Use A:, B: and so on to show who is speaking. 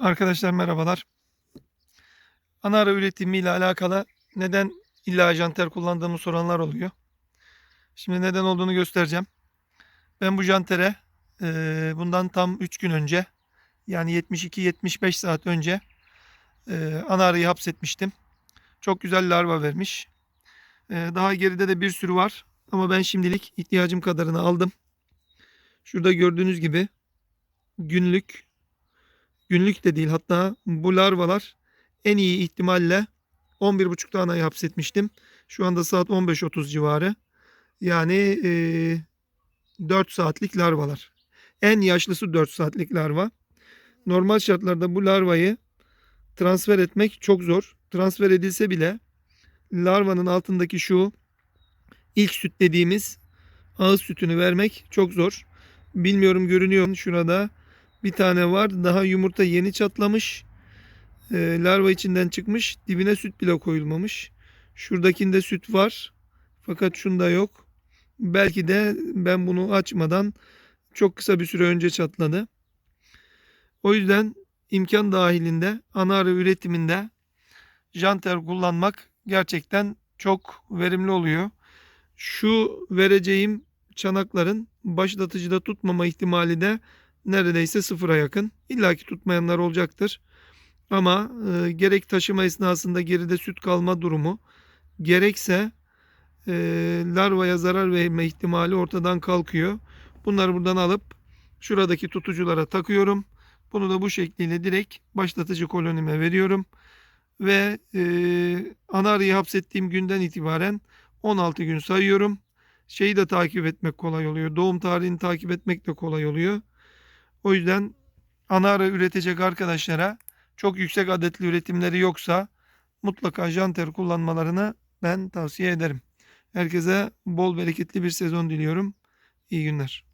A: Arkadaşlar merhabalar. Ana ara üretimiyle alakalı neden illa janter kullandığımı soranlar oluyor. Şimdi neden olduğunu göstereceğim. Ben bu jantere eee, bundan tam 3 gün önce yani 72-75 saat önce eee ana arayı hapsetmiştim. Çok güzel larva vermiş. Eee, daha geride de bir sürü var. Ama ben şimdilik ihtiyacım kadarını aldım. Şurada gördüğünüz gibi günlük günlük de değil hatta bu larvalar en iyi ihtimalle 11.5 tanayı hapsetmiştim. Şu anda saat 15.30 civarı. Yani eee 4 saatlik larvalar. En yaşlısı 4 saatlik larva. Normal şartlarda bu larvayı transfer etmek çok zor. Transfer edilse bile larvanın altındaki şu ilk süt dediğimiz ağız sütünü vermek çok zor. Bilmiyorum görünüyor mu şurada bir tane var. Daha yumurta yeni çatlamış. Ee, larva içinden çıkmış. Dibine süt bile koyulmamış. Şuradakinde süt var. Fakat şunda yok. Belki de ben bunu açmadan çok kısa bir süre önce çatladı. O yüzden imkan dahilinde ana arı üretiminde janter kullanmak gerçekten çok verimli oluyor. Şu vereceğim çanakların başlatıcıda tutmama ihtimali de neredeyse sıfıra yakın. İlla ki tutmayanlar olacaktır. Ama e, gerek taşıma esnasında geride süt kalma durumu gerekse e, larvaya zarar verme ihtimali ortadan kalkıyor. Bunları buradan alıp şuradaki tutuculara takıyorum. Bunu da bu şekliyle direkt başlatıcı kolonime veriyorum. Ve e, ana arıyı hapsettiğim günden itibaren 16 gün sayıyorum. Şeyi de takip etmek kolay oluyor. Doğum tarihini takip etmek de kolay oluyor. O yüzden ana ara üretecek arkadaşlara çok yüksek adetli üretimleri yoksa mutlaka janter kullanmalarını ben tavsiye ederim. Herkese bol bereketli bir sezon diliyorum. İyi günler.